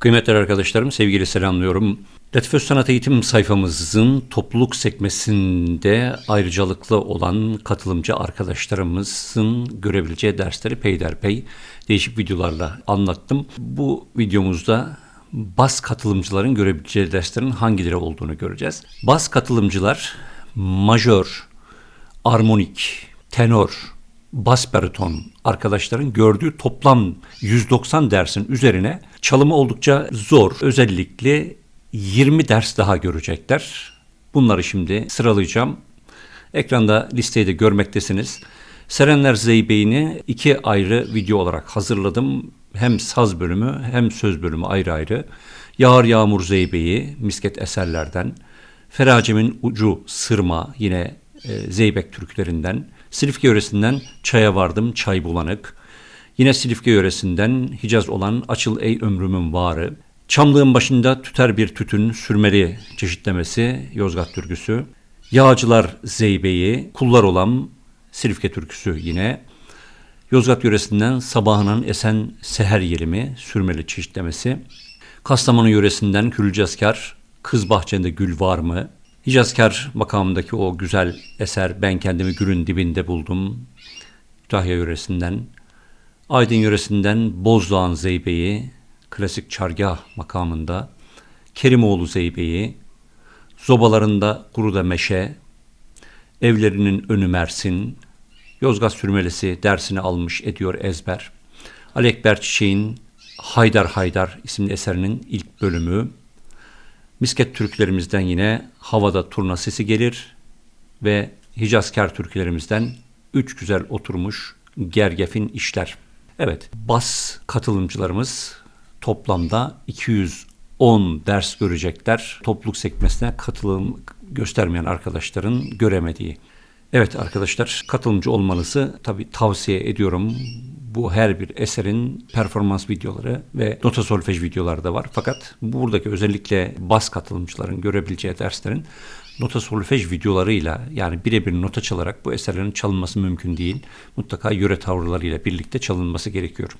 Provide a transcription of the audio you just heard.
Kıymetli arkadaşlarım, sevgili selamlıyorum. Latif Sanat Eğitim sayfamızın topluluk sekmesinde ayrıcalıklı olan katılımcı arkadaşlarımızın görebileceği dersleri peyderpey değişik videolarla anlattım. Bu videomuzda bas katılımcıların görebileceği derslerin hangileri olduğunu göreceğiz. Bas katılımcılar majör, armonik, tenor, bas bariton arkadaşların gördüğü toplam 190 dersin üzerine çalımı oldukça zor. Özellikle 20 ders daha görecekler. Bunları şimdi sıralayacağım. Ekranda listeyi de görmektesiniz. Serenler Zeybeğini iki ayrı video olarak hazırladım. Hem saz bölümü hem söz bölümü ayrı ayrı. Yağar Yağmur Zeybeği misket eserlerden. Feracem'in Ucu Sırma yine e, Zeybek türkülerinden. Silifke yöresinden Çaya Vardım Çay Bulanık. Yine Silifke yöresinden Hicaz olan Açıl Ey Ömrümün Varı. Çamlığın başında tüter bir tütün sürmeli çeşitlemesi Yozgat türküsü. Yağcılar Zeybe'yi, kullar olan Silifke türküsü yine. Yozgat yöresinden sabahının esen seher yerimi sürmeli çeşitlemesi. Kastamonu yöresinden Külcezkar, Kız Bahçende Gül Var mı? Hicazkar makamındaki o güzel eser Ben Kendimi Gülün Dibinde Buldum. Kütahya yöresinden. Aydın yöresinden Bozdağ'ın Zeybe'yi, klasik çargah makamında. Kerimoğlu Zeybe'yi, Zobalarında Kuruda Meşe, Evlerinin Önü Mersin, Yozgat Sürmelesi dersini almış ediyor ezber. Ali Ekber Çiçek'in Haydar Haydar isimli eserinin ilk bölümü. Misket türkülerimizden yine Havada Turna Sesi gelir ve Hicazkar türkülerimizden Üç Güzel Oturmuş Gergefin işler. Evet, bas katılımcılarımız toplamda 210 ders görecekler. Topluluk sekmesine katılım göstermeyen arkadaşların göremediği. Evet arkadaşlar katılımcı olmanızı tabi tavsiye ediyorum. Bu her bir eserin performans videoları ve nota solfej videoları da var. Fakat buradaki özellikle bas katılımcıların görebileceği derslerin nota solfej videolarıyla yani birebir nota çalarak bu eserlerin çalınması mümkün değil. Mutlaka yöre tavırlarıyla birlikte çalınması gerekiyor.